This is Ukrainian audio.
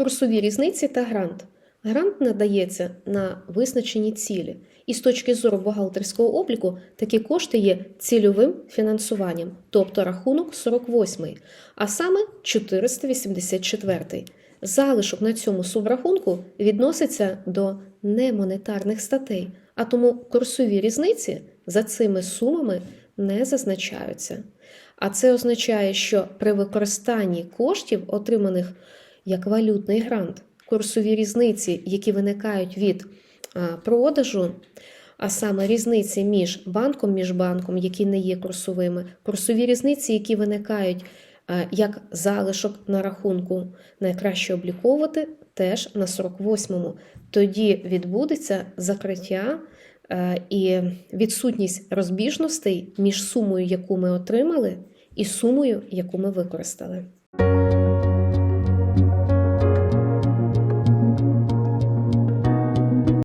Курсові різниці та грант. Грант надається на визначені цілі. І з точки зору бухгалтерського обліку такі кошти є цільовим фінансуванням, тобто рахунок 48, а саме 484. Залишок на цьому субрахунку відноситься до немонетарних статей, а тому курсові різниці за цими сумами не зазначаються. А це означає, що при використанні коштів, отриманих як валютний грант, курсові різниці, які виникають від продажу, а саме різниці між банком між банком, які не є курсовими, курсові різниці, які виникають як залишок на рахунку, найкраще обліковувати теж на 48-му. Тоді відбудеться закриття е, і відсутність розбіжностей між сумою, яку ми отримали, і сумою, яку ми використали.